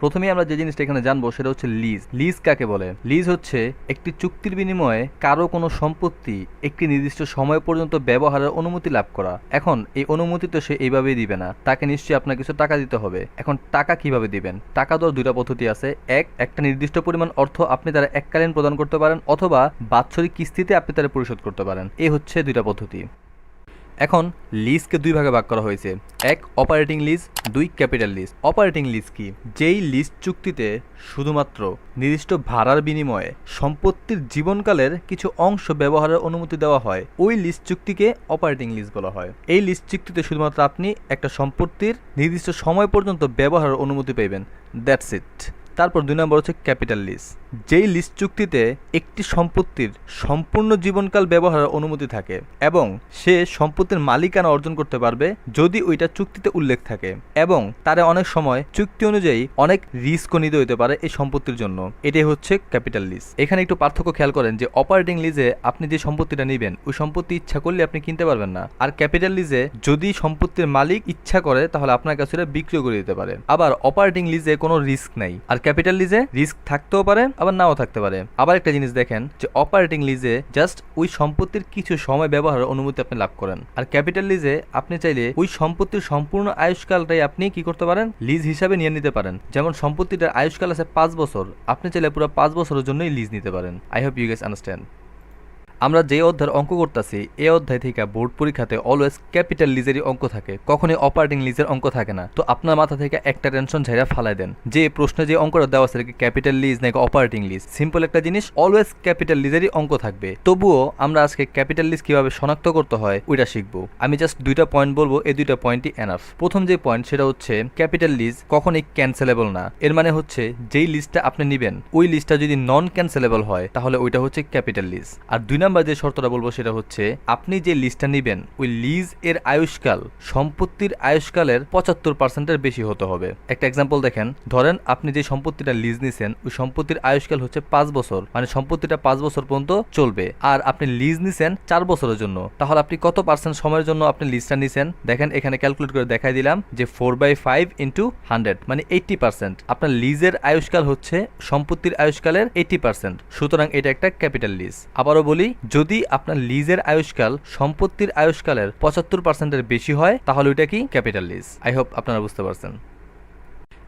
প্রথমেই আমরা যে জিনিসটা এখানে জানব সেটা হচ্ছে লিজ লিজ কাকে বলে? লিজ হচ্ছে একটি চুক্তির বিনিময়ে কারও কোনো সম্পত্তি একটি নির্দিষ্ট সময় পর্যন্ত ব্যবহারের অনুমতি লাভ করা। এখন এই অনুমতি তো সে এইভাবেই দিবে না। তাকে নিশ্চয়ই আপনার কিছু টাকা দিতে হবে। এখন টাকা কীভাবে দিবেন? টাকা দেওয়ার দুইটা পদ্ধতি আছে। এক, একটা নির্দিষ্ট পরিমাণ অর্থ আপনি তারা এককালীন প্রদান করতে পারেন অথবা বাৎসরিক কিস্তিতে আপনি তারা পরিশোধ করতে পারেন। এই হচ্ছে দুইটা পদ্ধতি। এখন লিজকে দুই ভাগে ভাগ করা হয়েছে। এক অপারেটিং লিজ দুই ক্যাপিটাল লিজ অপারেটিং লিজ কি? যেই লিজ চুক্তিতে শুধুমাত্র নির্দিষ্ট ভাড়ার বিনিময়ে সম্পত্তির জীবনকালের কিছু অংশ ব্যবহারের অনুমতি দেওয়া হয়, ওই লিজ চুক্তিকে অপারেটিং লিজ বলা হয়। এই লিজ চুক্তিতে শুধুমাত্র আপনি একটা সম্পত্তির নির্দিষ্ট সময় পর্যন্ত ব্যবহারের অনুমতি পাইবেন। দ্যাটস ইট তারপর দুই নম্বর হচ্ছে ক্যাপিটাল লিজ যেই লিজ চুক্তিতে একটি সম্পত্তির সম্পূর্ণ জীবনকাল ব্যবহারের অনুমতি থাকে এবং সে সম্পত্তির মালিকানা অর্জন করতে পারবে যদি ওইটা চুক্তিতে উল্লেখ থাকে এবং তারে অনেক সময় চুক্তি অনুযায়ী অনেক রিস্কও নিতে হতে পারে এই সম্পত্তির জন্য। এটাই হচ্ছে ক্যাপিটাল লিজ এখানে একটু পার্থক্য খেয়াল করেন যে অপারেটিং লিজে আপনি যে সম্পত্তিটা নেবেন, ওই সম্পত্তি ইচ্ছা করলে আপনি কিনতে পারবেন না। আর ক্যাপিটাল লিজে যদি সম্পত্তির মালিক ইচ্ছা করে, তাহলে আপনার কাছে এটা বিক্রি করে দিতে পারে। আবার অপারেটিং লিজে কোনো রিস্ক নাই। আর ক্যাপিটাল লিজে রিস্ক থাকতেও পারে আবার নাও থাকতে পারে। আবার একটা জিনিস দেখেন যে অপারেটিং লিজে জাস্ট ওই সম্পত্তির কিছু সময় ব্যবহারের অনুমতি আপনি লাভ করেন। আর ক্যাপিটাল লিজে আপনি চাইলে ওই সম্পত্তির সম্পূর্ণ আয়ুষ্কালটাই আপনি কি করতে পারেন? লিজ হিসাবে নিয়ে নিতে পারেন। যেমন সম্পত্তিটার আয়ুষ্কাল আছে পাঁচ বছর, আপনি চাইলে পুরো পাঁচ বছরের জন্যই লিজ নিতে পারেন। I hope you guys understand আমরা যে অধ্যায়ের অঙ্ক করতেছি এই অধ্যায় থেকে বোর্ড পরীক্ষাতে অলওয়েজ ক্যাপিটাল লিজেরই অঙ্ক থাকে, কখনোই অপারেটিং লিজের অঙ্ক থাকে না। তো আপনার মাথা থেকে একটা টেনশন ঝাইরা ফালাই দেন। যে প্রশ্নে যে অঙ্কটা দেওয়া আছে ক্যাপিটাল লিজ নাকি অপারেটিং লিজ সিম্পল একটা জিনিস অলওয়েজ ক্যাপিটাল লিজেরই অঙ্ক থাকবে। তবুও আমরা আজকে ক্যাপিটাল লিজ কীভাবে শনাক্ত করতে হয়, ওইটা শিখব। আমি জাস্ট দুইটা পয়েন্ট বলব, এই দুইটা পয়েন্টই এনাফ প্রথম যে পয়েন্ট সেটা হচ্ছে ক্যাপিটাল লিজ কখনই ক্যান্সেলেবল না। এর মানে হচ্ছে, যেই লিস্টটা আপনি নেবেন, ওই লিস্টটা যদি নন ক্যান্সেলেবল হয়, তাহলে ওইটা হচ্ছে ক্যাপিটাল লিজ আর দুই নাম্বার যে শর্তটা বলব সেটা হচ্ছে, আপনি যে লিস্টটা নেবেন, ওই লিজ এর আয়ুষ্কাল সম্পত্তির আয়ুষ্কালের পঁচাত্তর পার্সেন্টের বেশি হতে হবে। একটা এক্সাম্পল দেখেন, ধরেন আপনি যে সম্পত্তিটা লিজ নিছেন, ওই সম্পত্তির আয়ুষ্কাল হচ্ছে পাঁচ বছর মানে সম্পত্তিটা পাঁচ বছর পর্যন্ত চলবে। আর আপনি লিজ নিছেন চার বছরের জন্য, তাহলে আপনি কত পার্সেন্ট সময়ের জন্য আপনি লিজটা নিছেন? দেখেন, এখানে ক্যালকুলেট করে দেখাই দিলাম যে four by five into hundred মানে এইটটি পার্সেন্ট আপনার লিজের আয়ুষ্কাল হচ্ছে সম্পত্তির আয়ুষ্কালের এইটটি পার্সেন্ট সুতরাং এটা একটা ক্যাপিটাল লিজ আবারও বলি যদি আপনার লিজের আয়ুষ্কাল সম্পত্তির আয়ুষ্কালের পঁচাত্তর পার্সেন্টের বেশি হয়, তাহলে ওইটা কি? ক্যাপিটাল লিজ আই হোপ আপনারা বুঝতে পারছেন।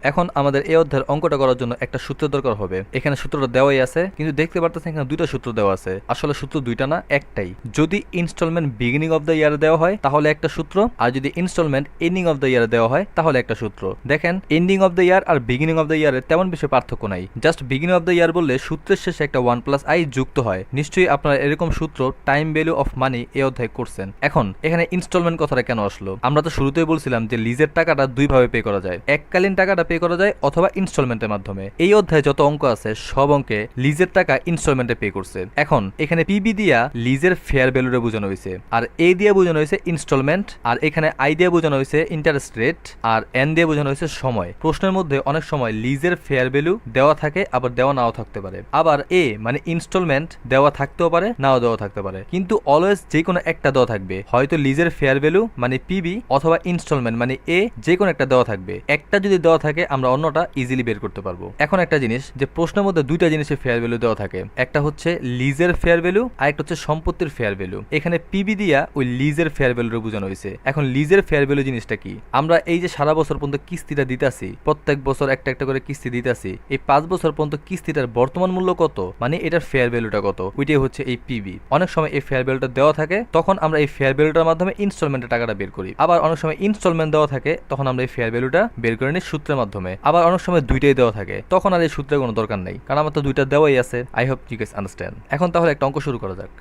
এখন আমাদের এই অধ্যায়ের অঙ্কটা করার জন্য একটা সূত্র দরকার হবে। এখানে সূত্রটা দেওয়াই আছে, কিন্তু দেখতে পারতেছেন এখানে দুইটা সূত্র দেওয়া আছে। আসলে সূত্র দুইটা না, একটাই। যদি ইনস্টলমেন্ট বিগিনিং অফ দ্য ইয়ারে দেওয়া হয়, তাহলে একটা সূত্র, আর যদি ইনস্টলমেন্ট এন্ডিং অফ দ্য ইয়ারে দেওয়া হয়, তাহলে একটা সূত্র। দেখেন এন্ডিং অফ দ্য ইয়ার আর বিগিনিং অফ দ্য ইয়ারের তেমন বেশি পার্থক্য নাই। Just beginning of the year বললে সূত্রের শেষে একটা ওয়ান প্লাস আই যুক্ত হয়। নিশ্চয়ই আপনারা এরকম সূত্র টাইম ভ্যালু অফ মানি এই অধ্যায় করছেন। এখন, এখানে ইনস্টলমেন্ট কথাটা কেন আসলো? আমরা তো শুরুতেই বলছিলাম যে লিজের টাকাটা দুইভাবে পে করা যায়। এককালীন টাকাটা পে করা যায় অথবা ইনস্টলমেন্টের মাধ্যমে। এই অধ্যায়ে যত অঙ্ক আছে, সব অঙ্কে লিজের টাকা ইনস্টলমেন্টে পে করছে। এখন, এখানে পিবি দিয়া লিজের ফেয়ার ভ্যালুরে বোঝানো হয়েছে। আর এ দিয়ে বোঝানো হয়েছে ইনস্টলমেন্ট আর এখানে আই দিয়ে বোঝানো হয়েছে ইন্টারেস্ট রেট আর এন দিয়ে বোঝানো হয়েছে সময়। প্রশ্নের মধ্যে অনেক সময় লিজের ফেয়ার ভ্যালু দেওয়া থাকে, আবার দেওয়া নাও থাকতে পারে। আবার এ মানে ইনস্টলমেন্ট দেওয়া থাকতেও পারে, নাও দেওয়া থাকতে পারে। কিন্তু অলওয়েজ যে কোনো একটা দেওয়া থাকবে। হয়তো লিজের ফেয়ার ভ্যালু মানে পিবি অথবা ইনস্টলমেন্ট মানে এ যে কোনো একটা দেওয়া থাকবে। একটা যদি দেওয়া থাকে আমরা অন্যটা ইজিলি বের করতে পারব। এখন একটা জিনিস, যে প্রশ্নের মধ্যে দুইটা জিনিসের ফেয়ার ভ্যালু দেওয়া থাকে। একটা হচ্ছে লিজের ফেয়ার ভ্যালু আর একটা হচ্ছে সম্পত্তির ফেয়ার ভ্যালু এখানে পিবি দিয়া ওই লিজের ফেয়ার ভ্যালুর বোঝানো হয়েছে। এখন লিজের ফেয়ার ভ্যালু জিনিসটা কি? আমরা এই যে সারা বছর পর্যন্ত কিস্তিটা দিতাছি, প্রত্যেক বছর একটা একটা করে কিস্তি দিতাছি, এই পাঁচ বছর পর্যন্ত কিস্তিটার বর্তমান মূল্য কত? মানে এটার ফেয়ার ভ্যালুটা কত? ওইটাই হচ্ছে এই পিবি অনেক সময় এই ফেয়ার ভ্যালুটা দেওয়া থাকে, তখন আমরা এই ফেয়ার ভ্যালুটার মাধ্যমে ইনস্টলমেন্টের টাকাটা বের করি। আবার অনেক সময় ইনস্টলমেন্ট দেওয়া থাকে, তখন আমরা এই ফেয়ার ভ্যালুটা বের করে নিই সূত্রের মাধ্যমে। আবার অনেক সময় দুইটাই দেওয়া থাকে। তখন আর এই সূত্রের কোনো দরকার নেই। কারণ আমার তো দুইটা দেওয়াই আছে। I hope you guys understand এখন তাহলে একটা অঙ্ক শুরু করা যাক।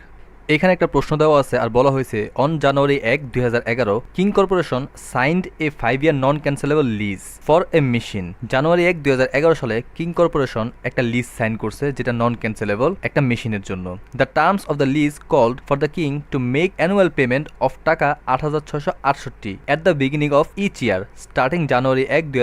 এখানে একটা প্রশ্ন দেওয়া আছে আর বলা হয়েছে অন জানুয়ারি এক, দুই King corporation signed a five year non cancellable lease for a machine January এক, দুই সালে কিং কর্পোরেশন একটা লিজ সাইন করছে, যেটা নন ক্যান্সেলেবল একটা মেশিনের জন্য। The terms of the lease called for the King to make annual payment of টাকা আট হাজার ছশো আটষট্টি at the beginning of each year starting January এক, দুই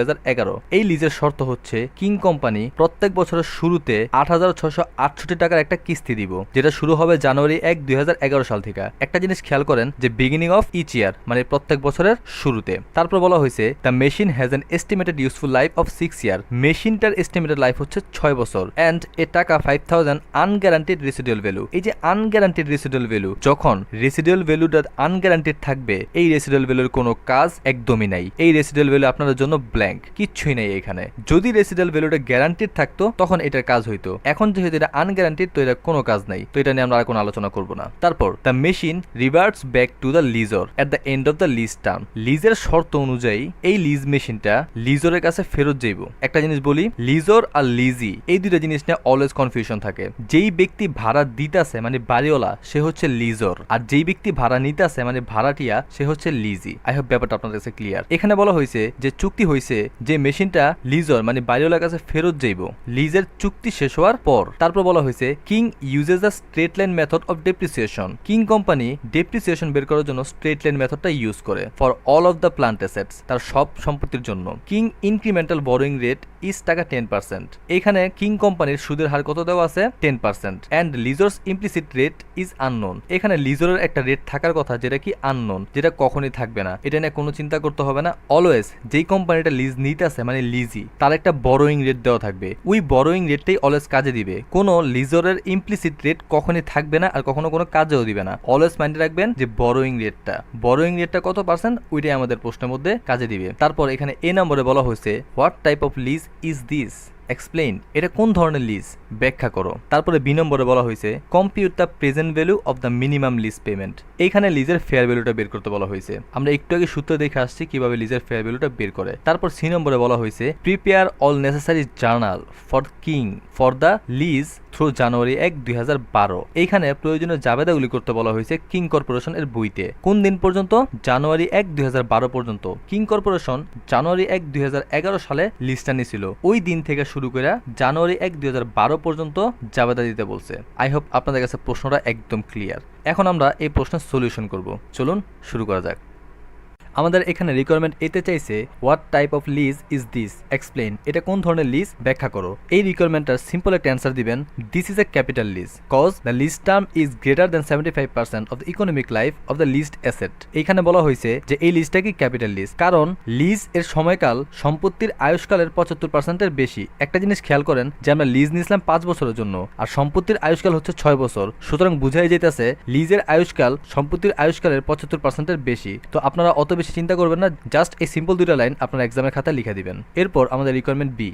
এই লিজের শর্ত হচ্ছে কিং কোম্পানি প্রত্যেক বছরের শুরুতে আট হাজার ছশো আটষট্টি টাকার একটা কিস্তি দিব, যেটা শুরু হবে জানুয়ারি এক দুই দুই হাজার এগারো সাল থেকে। একটা জিনিস খেয়াল করেন যে বিগিনিং অফ ইচ ইয়ার মানে প্রত্যেক বছরের শুরুতে। তারপর বলা হয়েছে the machine has an estimated useful life of six year মেশিনটার এস্টিমেটেড লাইফ হচ্ছে ছয় বছর। And a taka five thousand unguaranteed residual value এই যে আনগ্যারান্টেড রেসিডুয়াল ভ্যালু যখন রেসিডুয়াল ভ্যালুটা আনগ্যারান্টেড থাকবে, এই রেসিডুয়াল ভ্যালুর কোনো কাজ একদমই নাই। এই রেসিডুয়াল ভ্যালু আপনাদের জন্য ব্ল্যাঙ্ক কিচ্ছুই নেই এখানে। যদি রেসিডুয়াল ভ্যালুটা গ্যারান্টিড থাকতো, তখন এটার কাজ হইতো। এখন যেহেতু এটা আনগ্যারান্টেড তো এটা কোনো কাজ নাই। তো এটা নিয়ে আমরা আর কোনো আলোচনা করব না। তারপর the machine reverts back to the lessor at the end of the lease term লিজের শর্ত অনুযায়ী, এই লিজ মেশিনটা লিজরের কাছে ফেরত যাইব। একটা জিনিস বলি লিজর আর লিজি এই দুইটা জিনিস নিয়ে অলওয়েজ কনফিউশন থাকে। যেই ব্যক্তি ভাড়া দিতেছে মানে বাড়িওয়ালা, সে হচ্ছে লিজর আর যেই ব্যক্তি ভাড়া নিতেছে মানে ভাড়াটিয়া, সে হচ্ছে লিজি আই হোপ ব্যাপারটা আপনার কাছে ক্লিয়ার এখানে বলা হয়েছে যে, চুক্তি হয়েছে যে মেশিনটা লিজর মানে বাড়িওয়ালার কাছে ফেরত যাইব। লিজের চুক্তি শেষ হওয়ার পর, তারপর বলা হয়েছে King uses the straight line method of depreciation King company depreciation বের করার জন্য স্ট্রেট লাইন মেথডটা ইউজ করে for all of the plant assets তার সব সম্পত্তির জন্য। King incremental borrowing rate is টাকা টেন পার্সেন্ট এখানে কিং কোম্পানির সুদের হার কত দেওয়া আছে? Ten percent and lessor's implicit rate is unknown এখানে লিজরের একটা রেট থাকার কথা, যেটা কি আননোন যেটা কখনই থাকবে না। এটা নিয়ে কোনো চিন্তা করতে হবে না। অলওয়েজ যেই কোম্পানিটা লিজ নিতে আছে মানে লিজি তার একটা বড়োয়িং রেট দেওয়া থাকবে। ওই বরোয়িং রেটটাই অলওয়েজ কাজে দিবে। কোনো লিজরের ইমপ্লিসিট রেট কখনই থাকবে না আর কখনো কোনো কাজেও দিবে না। অলওয়েজ মাইন্ডে রাখবেন যে বরোয়িং রেটটা বরোয়িং রেটটা কত পার্সেন্ট ওইটাই আমাদের প্রশ্নের মধ্যে কাজে দিবে। তারপর এখানে এ নম্বরে বলা হয়েছে what type of lease is this explain এটা কোন ধরনের লিজ ব্যাখ্যা করো। তারপরে বি নম্বরে বলা হয়েছে compute the present value of the minimum lease payment. এইখানে লিজের ফেয়ার ভ্যালুটা বের করতে বলা হয়েছে। আমরা একটু আগে সূত্র দেখে আসছি কীভাবে লিজের ফেয়ার ভ্যালুটা বের করে। তারপর সি নম্বরে বলা হয়েছে, prepare all necessary journal for King for the lease through January এক, দুই হাজার বারো। এইখানে প্রয়োজনীয় জাবেদাগুলি করতে বলা হয়েছে কিং কর্পোরেশন এর বইতে। কোন দিন পর্যন্ত? জানুয়ারি এক, দুই হাজার বারো পর্যন্ত। কিং কর্পোরেশন জানুয়ারি এক, দুই হাজার এগারো সালে লিস্টটা নিয়েছিল ওই দিন থেকে শুরু করে জানুয়ারি এক, দুই হাজার বারো পর্যন্ত জাবেদা দিতে বলছে। আই হোপ আপনাদের কাছে প্রশ্নটা একদম ক্লিয়ার এখন আমরা এই প্রশ্নের সলিউশন করব। চলুন শুরু করা যাক। আমাদের এখানে রিকোয়ারমেন্ট এতে চাইছে what type of lease is this explain এটা কোন ধরনের লিজ ব্যাখ্যা করো। এই রিকোয়ারমেন্টটার সিম্পল একটা অ্যান্সার দিবেন this is a capital lease cause the lease term is greater then seventy five percent of the economic life of the leased asset এইখানে বলা হয়েছে যে এই লিজটা কি ক্যাপিটাল লিজ কারণ লিজ এর সময়কাল সম্পত্তির আয়ুষ্কালের পঁচাত্তর পার্সেন্টের বেশি। একটা জিনিস খেয়াল করেন যে আমরা লিজ নিয়েছিলাম পাঁচ বছরের জন্য, আর সম্পত্তির আয়ুষ্কাল হচ্ছে ছয় বছর। সুতরাং বুঝাই যেতেছে লিজের আয়ুষ্কাল সম্পত্তির আয়ুষ্কালের পঁচাত্তর পার্সেন্টের বেশি। তো আপনারা অত বেশি চিন্তা করবেন না জাস্ট এই সিম্পল দুটা লাইন আপনার এক্সামের খাতায় লিখে দিবেন। এরপর আমাদের রিকোয়ারমেন্ট বি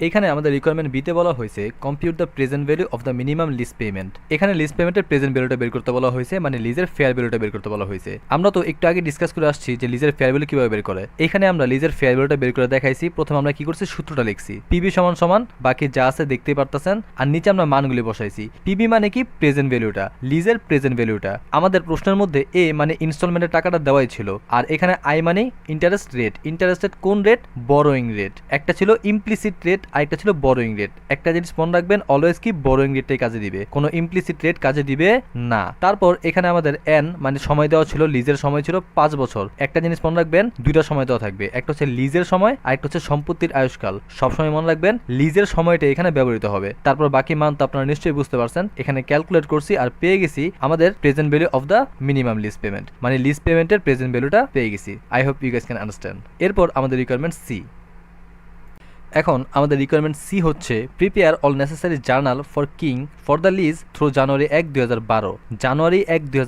এখানে আমাদের রিকোয়ারমেন্ট বিতে বলা হয়েছে compute the present value of the minimum lease payment এখানে লিজ পেমেন্টের প্রেজেন্ট ভ্যালুটা বের করতে বলা হয়েছে মানে লিজের ফেয়ার ভ্যালুটা বের করতে বলা হয়েছে। আমরা তো একটু আগে ডিসকাস করে আসছি যে লিজের ফেয়ার ভ্যালু কীভাবে বের করে। এখানে আমরা লিজের ফেয়ার ভ্যালুটা বের করে দেখাইছি, প্রথমে আমরা কি করছি, সূত্রটা লিখছি। পিবি সমান সমান, বাকি যা আছে দেখতে পারতেছেন, আর নিচে আমরা মানগুলি বসাইছি। পিবি মানে কি? প্রেজেন্ট ভ্যালুটা লিজের প্রেজেন্ট ভ্যালুটা আমাদের প্রশ্নের মধ্যে এ মানে ইনস্টলমেন্টের টাকাটা দেওয়াই ছিল, আর এখানে আই মানে ইন্টারেস্ট রেট ইন্টারেস্ট রেট কোন রেট বড়োয়িং রেট একটা ছিল ইমপ্লিসিট রেট আর একটা ছিল বড়োয়িং রেট একটা জিনিস মনে রাখবেন অলওয়েজ কি বড়োয়িং রেটটাই কাজে দিবে। কোনো ইমপ্লিসিট রেট কাজে দিবে না। তারপর এখানে আমাদের এন মানে সময় দেওয়া ছিল লিজের সময় ছিল পাঁচ বছর। একটা জিনিস মনে রাখবেন, দুইটা সময় দেওয়া থাকবে। একটা হচ্ছে লিজের সময় আর একটা হচ্ছে সম্পত্তির আয়ুষ্কাল। সবসময় মনে রাখবেন লিজের সময়টা এখানে ব্যবহৃত হবে। তারপর বাকি মান তো আপনারা নিশ্চয়ই বুঝতে পারছেন, এখানে ক্যালকুলেট করছি আর পেয়ে গেছি আমাদের present value of the minimum lease payment মানে লিজ পেমেন্টের প্রেজেন্ট ভ্যালুটা পেয়ে গেছি। I hope you guys can understand এরপর আমাদের রিকোয়ারমেন্ট সি এখন আমাদের রিকোয়ারমেন্ট সি হচ্ছে prepare all necessary journal for King for the lease through January এক, দুই জানুয়ারি এক, দুই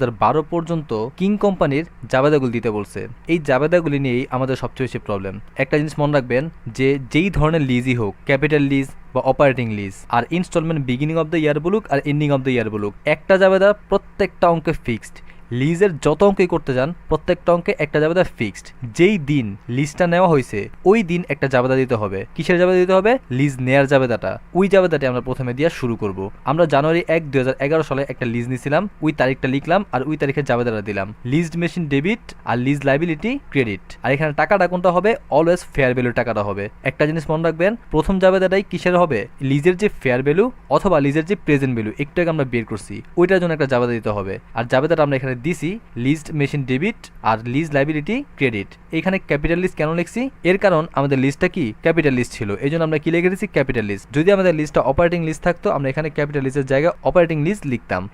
পর্যন্ত কিং কোম্পানির জাবেদাগুলি দিতে বলছে। এই জাবেদাগুলি নিয়েই আমাদের সবচেয়ে বেশি প্রবলেম একটা জিনিস মনে রাখবেন যে, যেই ধরনের লিজই হোক ক্যাপিটাল লিজ বা operating lease R instalment beginning of the year বলুক আর এন্ডিং অফ দ্য ইয়ার বলুক, একটা জাবেদা প্রত্যেকটা অঙ্কে ফিক্সড লিজের যত অঙ্কই করতে যান, প্রত্যেকটা অঙ্কে একটা জাবেদা ফিক্সড যেই দিন লিজটা নেওয়া হয়েছে, ওই দিন একটা জাবেদা দিতে হবে। কিসের জাবেদা দিতে হবে? লিজ নেয়ার জাবেদাটা। ওই জাবেদাটি আমরা প্রথমে দিয়ে শুরু করব। আমরা জানুয়ারি এক, দুই সালে একটা লিজ নিয়েছিলাম ওই তারিখটা লিখলাম আর ওই তারিখে জাবেদাটা দিলাম। লিজড মেশিন ডেবিট আর লিজ লাইবিলিটি ক্রেডিট। আর এখানে টাকাটা কোনটা হবে? অলওয়েজ ফেয়ার ভ্যালু টাকাটা হবে। একটা জিনিস মনে রাখবেন, প্রথম জাবেদাটাই কিসের হবে? লিজের যে ফেয়ার ভ্যালু অথবা লিজের যে প্রেজেন্ট ভ্যালু, একটু আমরা বের করছি। ওইটার জন্য একটা জাবেদা দিতে হবে। আর জাবেদাটা আমরা এখানে দিছি, লিস্ট, মেশিন ডেবিট আর লিজ লাইবিলিটি, ক্রেডিট। এখানে ক্যাপিটাল লিস্ট কেন লিখছি? এর কারণ আমাদের লিস্টটা কি? ক্যাপিটাল লিস্ট ছিল। এই জন্য আমরা কি লিখে দিচ্ছি ক্যাপিটাল লিস্ট। যদি আমাদের লিস্টটা অপারেটিং লিস্ট থাকতো, আমরা এখানে ক্যাপিটাল লিস্টের জায়গায় অপারেটিং লিস্ট লিখতাম।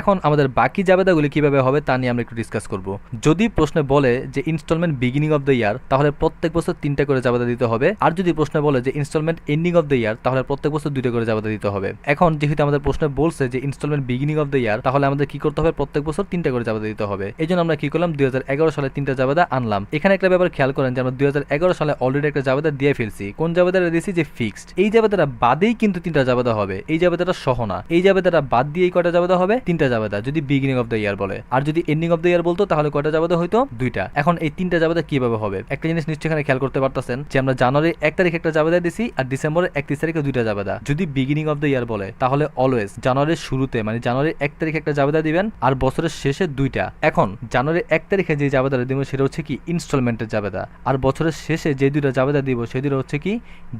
এখন আমাদের বাকি জাবেদাগুলি কীভাবে হবে তা নিয়ে আমরা একটু ডিসকাস করব। যদি প্রশ্নে বলে যে instalment beginning of the year তাহলে প্রত্যেক বছর তিনটা করে জাবেদা দিতে হবে। আর যদি প্রশ্নে বলে যে installment ending of the year তাহলে প্রত্যেক বছর দুইটা করে জাবেদা দিতে হবে। এখন যেহেতু আমাদের প্রশ্নে বলছে যে installment beginning of the year তাহলে আমাদের কি করতে হবে? প্রত্যেক বছর তিনটা করে জাবেদা দিতে হবে। এই জন্য আমরা কি করলাম? দুই হাজার এগারো সালে তিনটা জাবেদা আনলাম। এখানে একটা ব্যাপার খেয়াল করেন যে আমরা দুই হাজার এগারো সালে অলরেডি একটা জাবেদা দিয়ে ফেলছি। কোন জাবেদাটা দিয়েছি? যে ফিক্সড এই জাবেদাটা বাদেই কিন্তু তিনটা জাবেদা হবে। এই জাবেদাটা সহ না। এই জাবেদাটা বাদ দিয়েই কয়টা জাবেদা হবে? তিনটা জাবেদা যদি বিগিনিং অফ দ্য ইয়ার বলে। আর যদি এন্ডিং অফ দ্য ইয়ার বলতো, তাহলে কয়টা জাবেদা হইতো? দুইটা। এখন এই তিনটা জাবেদা কীভাবে হবে? একটা জিনিস নিশ্চয় এখানে খেয়াল করতে পারতেছেন যে, আমরা জানুয়ারি এক তারিখে একটা জাবেদা দিছি আর ডিসেম্বরের একত্রিশ তারিখে দুইটা জাবেদা যদি বিগিনিং অফ দ্য ইয়ার বলে, তাহলে অলওয়েজ জানুয়ারির শুরুতে মানে জানুয়ারির এক তারিখে একটা জাবেদা দিবেন আর বছরের শেষে দুইটা। এখন জানুয়ারির এক তারিখে যে জাবেদাটা দিব, সেটা হচ্ছে কি ইনস্টলমেন্টের জাবেদা আর বছরের শেষে যে দুইটা জাবেদা দিব, সেই দুটো হচ্ছে কি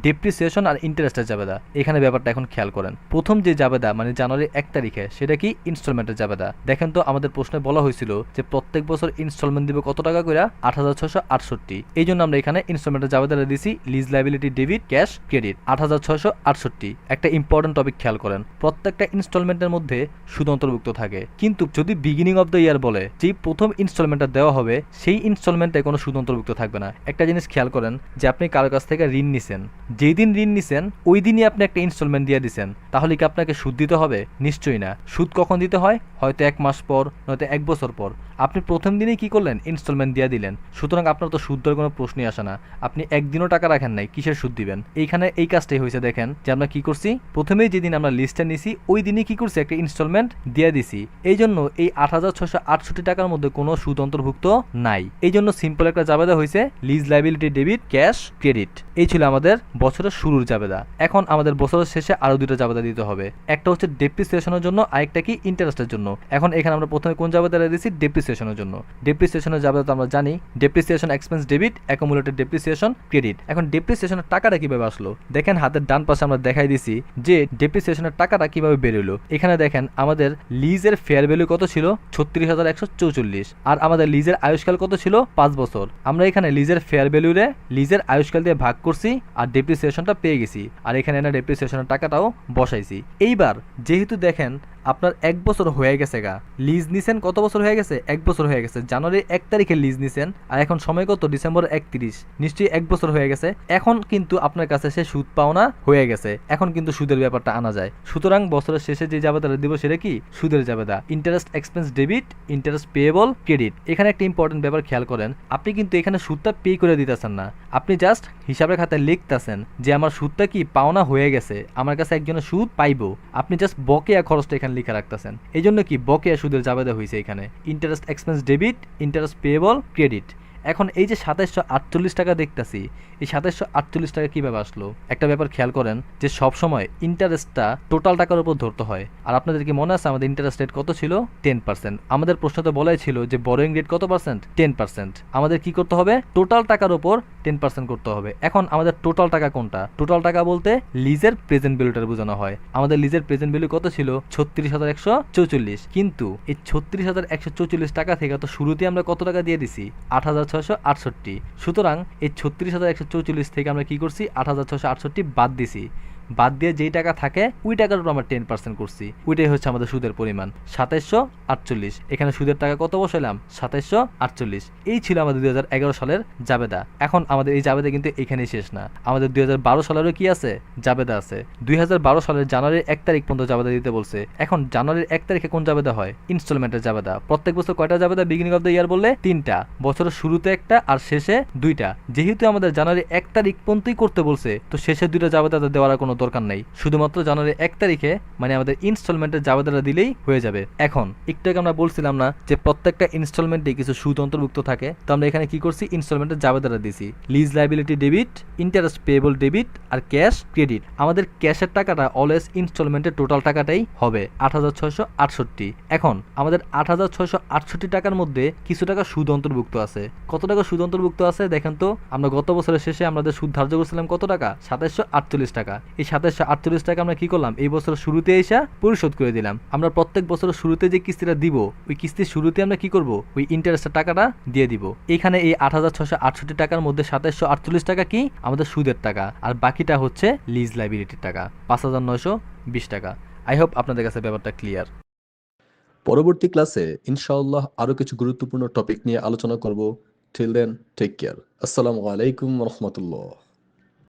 ডেপ্রিসিয়েশন আর ইন্টারেস্টের জাবেদা এখানে ব্যাপারটা এখন খেয়াল করেন। প্রথম যে জাবেদা মানে জানুয়ারির এক তারিখে, সেটা কি ইনস্টলমেন্টের জাবেদা দেখেন তো আমাদের প্রশ্নে বলা হয়েছিল যে প্রত্যেক বছর ইনস্টলমেন্ট দিব কত টাকা করে আট হাজার ছশো আটষট্টি। এই জন্য আমরা এখানে ইনস্টলমেন্টের জাবেদাটা দিছি lease liability debit cash credit আট হাজার ছশো আটষট্টি। একটা ইম্পর্টেন্ট টপিক খেয়াল করেন। প্রত্যেকটা ইনস্টলমেন্টের মধ্যে সুদ অন্তর্ভুক্ত থাকে। কিন্তু যদি বিগিনিং অফ দ্য ইয়ার বলে, যেই প্রথম ইনস্টলমেন্টটা দেওয়া হবে, সেই ইনস্টলমেন্টে কোনো সুদ অন্তর্ভুক্ত থাকবে না। একটা জিনিস খেয়াল করেন যে আপনি কারও কাছ থেকে ঋণ নিছেন। যেই দিন ঋণ নিছেন, ওই দিনই আপনি একটা ইনস্টলমেন্ট দিয়ে দিছেন। তাহলে কি আপনাকে সুদ দিতে হবে? নিশ্চয়ই না। সুদ কখন দিতে হয়, হয়তো এক মাস পর, নয়তো এক বছর পর। আপনি প্রথম দিনেই কি করলেন? ইনস্টলমেন্ট দিয়ে দিলেন। সুতরাং আপনার তো সুদ দেওয়ার কোনো প্রশ্নই আসে না। আপনি একদিনও টাকা রাখেন নাই, কিসের সুদ দিবেন? এইখানে এই কাজটাই হয়েছে, দেখেন। যে আমরা কি করছি? প্রথমেই যেদিন আমরা লিস্টটা নিছি, ওই দিনই কি করছি? একটা ইনস্টলমেন্ট দিয়ে দিছি। এই জন্য এই আট হাজার আটষট্টি টাকার মধ্যে কোনো সুদ অন্তর্ভুক্ত নাই। এই জন্য সিম্পল একটা জাবেদা হয়েছে lease liability debit cash credit এই ছিল আমাদের বছরের শুরুর জাবেদা। এখন আমাদের বছরের শেষে আরও দুটো জাবেদা দিতে হবে। একটা হচ্ছে ডেপ্রিসিয়েশনের জন্য, আরেকটা কি ইন্টারেস্টের জন্য। এখন এখানে আমরা প্রথমে কোন জাবেদাটা দিয়েছি? ডেপ্রিসিয়েশনের জন্য। ডেপ্রিসিয়েশনের জাবেদা তো আমরা জানি depreciation expense debit accumulated depreciation credit এখন ডেপ্রিসিয়েশনের টাকাটা কীভাবে আসলো? দেখেন হাতের ডান পাশে আমরা দেখাই দিছি যে ডেপ্রিসিয়েশনের টাকাটা কীভাবে বেরোলো। এখানে দেখেন আমাদের লিজের ফেয়ার ভ্যালু কত ছিল? ছত্রিশ হাজার একশো চৌচল্লিশ। আর আমাদের লিজের আয়ুষ্কাল কত ছিল? পাঁচ বছর। আমরা এখানে লিজের ফেয়ার ভ্যালুরে লিজের আয়ুষ্কাল দিয়ে ভাগ করছি আর ডেপ্রিসিয়েশনটা পেয়ে গেছি। আর এখানে এনে ডেপ্রিসিয়েশনের টাকাটাও বসাইছি। এইবার যেহেতু দেখেন আপনার এক বছর হয়ে গেছে গা। লিজ নিছেন কত বছর হয়ে গেছে? এক বছর হয়ে গেছে। জানুয়ারি এক তারিখে লিজ নিছেন আর এখন সময় কত? ডিসেম্বর একত্রিশ। নিশ্চয়ই এক বছর হয়ে গেছে। এখন কিন্তু আপনার কাছে সে সুদ পাওনা হয়ে গেছে। এখন কিন্তু সুদের ব্যাপারটা আনা যায়। সুতরাং বছরের শেষে যে জাবেদাটা দিব সেটা কি? সুদের জাবেদা। Interest expense debit interest payable credit এখানে একটা ইম্পর্টেন্ট ব্যাপার খেয়াল করেন। আপনি কিন্তু এখানে সুদটা পে করে দিতেছেন না। আপনি জাস্ট হিসাবের খাতায় লিখতেছেন যে আমার সুদটা কি পাওনা হয়ে গেছে? আমার কাছে একজনের সুদ পাইবো। আপনি জাস্ট বকেয়া খরচটা এখানে লিখে রাখতেছেন। এই জন্য কি বকেয়া সুদের জাবেদা হয়েছে এখানে। Interest expense debit interest payable credit এখন এই যে সাতাইশশো আটচল্লিশ টাকা দেখতেছি, এই সাতাইশশো আটচল্লিশ টাকা কীভাবে আসলো? একটা ব্যাপার খেয়াল করেন যে সব সময় ইন্টারেস্টটা টোটাল টাকার উপর ধরতে হয়। আর আপনাদের কি মনে আছে, আমাদের ইন্টারেস্ট রেট কত ছিল? টেন পার্সেন্ট আমাদের প্রশ্নতে বলাই ছিল যে বরোয়িং রেট কত পার্সেন্ট টেন পার্সেন্ট আমাদের কি করতে হবে? টোটাল টাকার উপর টেন পার্সেন্ট করতে হবে। এখন আমাদের টোটাল টাকা কোনটা? টোটাল টাকা বলতে লিজের প্রেজেন্ট ভ্যালুটা বোঝানো হয়। আমাদের লিজের প্রেজেন্ট ভ্যালু কত ছিল? ছত্রিশ হাজার একশো চৌচল্লিশ। কিন্তু এই ছত্রিশ হাজার একশো চৌচল্লিশ টাকা থেকে তো শুরুতে আমরা কত টাকা দিয়ে দিছি? আট হাজার ছয়শো আটষট্টি। সুতরাং এই ছত্রিশ হাজার একশো চৌচল্লিশ থেকে আমরা কি করছি? আট হাজার ছয়শো আটষট্টি বাদ দিছি। বাদ দিয়ে যেই টাকা থাকে, ওই টাকার উপর আমরা টেন পার্সেন্ট করছি। ওইটাই হচ্ছে আমাদের সুদের পরিমাণ। সাতাইশশো আটচল্লিশ। এখানে সুদের টাকা কত বসাইলাম? সাতাইশশো আটচল্লিশ। এই ছিল আমাদের দুই হাজার এগারো সালের জাবেদা। এখন আমাদের এই জাবেদা কিন্তু এখানেই শেষ না। আমাদের দুই হাজার বারো সালেরও কি আছে? জাবেদা আছে। দুই হাজার বারো সালের জানুয়ারির এক তারিখ পর্যন্ত জাবেদা দিতে বলছে। এখন জানুয়ারির এক তারিখে কোন জাবেদা হয়? ইনস্টলমেন্টের জাবেদা। প্রত্যেক বছর কয়টা জাবেদা বিগিনিং অফ দ্য ইয়ার বললে? তিনটা। বছরের শুরুতে একটা আর শেষে দুইটা। যেহেতু আমাদের জানুয়ারি এক তারিখ পর্যন্তই করতে বলছে, তো শেষে দুইটা জাবেদা দেওয়ার কোনো দরকার নাই। শুধুমাত্র জানুয়ারি এক তারিখে মানে আমাদের ইনস্টলমেন্টের জাবেদাটা দিলেই হয়ে যাবে। এখন, একটু আগে আমরা বলছিলাম না যে প্রত্যেকটা ইনস্টলমেন্টে কিছু সুদ অন্তর্ভুক্ত থাকে। তো আমরা এখানে কি করছি? ইনস্টলমেন্টের জাবেদাটা দিছি। Lease liability debit, interest payable debit আর ক্যাশ ক্রেডিট। আমাদের ক্যাশের টাকাটা অলওয়েজ ইনস্টলমেন্টের টোটাল টাকাটাই হবে, আট হাজার ছয়শো আটষট্টি। এখন, আমাদের আট হাজার ছয়শো আটষট্টি টাকার মধ্যে কিছু টাকা সুদ অন্তর্ভুক্ত আছে। কত টাকা সুদ অন্তর্ভুক্ত আছে? দেখেন তো, আমরা গত বছরের শেষে আমাদের সুদ ধার্য করছিলাম কত টাকা? সাতাইশশো টাকা। এই সাতাইশশো আটচল্লিশ টাকা আমরা কি করলাম? এই বছরের শুরুতে এসে পরিশোধ করে দিলাম। আমরা প্রত্যেক বছরের শুরুতে যে কিস্তিটা দিব, ওই কিস্তির শুরুতে আমরা কি করব? ওই ইন্টারেস্টের টাকাটা দিয়ে দিব। এখানে এই আট হাজার ছশো আটষট্টি টাকার মধ্যে সাতাইশশো আটচল্লিশ টাকা কি? আমাদের সুদের টাকা। আর বাকিটা হচ্ছে লিজ লাইবিলিটির টাকা, পাঁচ হাজার নয়শো বিশ টাকা। আই হোপ আপনাদের কাছে ব্যাপারটা ক্লিয়ার পরবর্তী ক্লাসে ইনশাআল্লাহ আরও কিছু গুরুত্বপূর্ণ টপিক নিয়ে আলোচনা করব। টিল দেন টেক কেয়ার আসসালামু আলাইকুম রহমতুল্লাহ।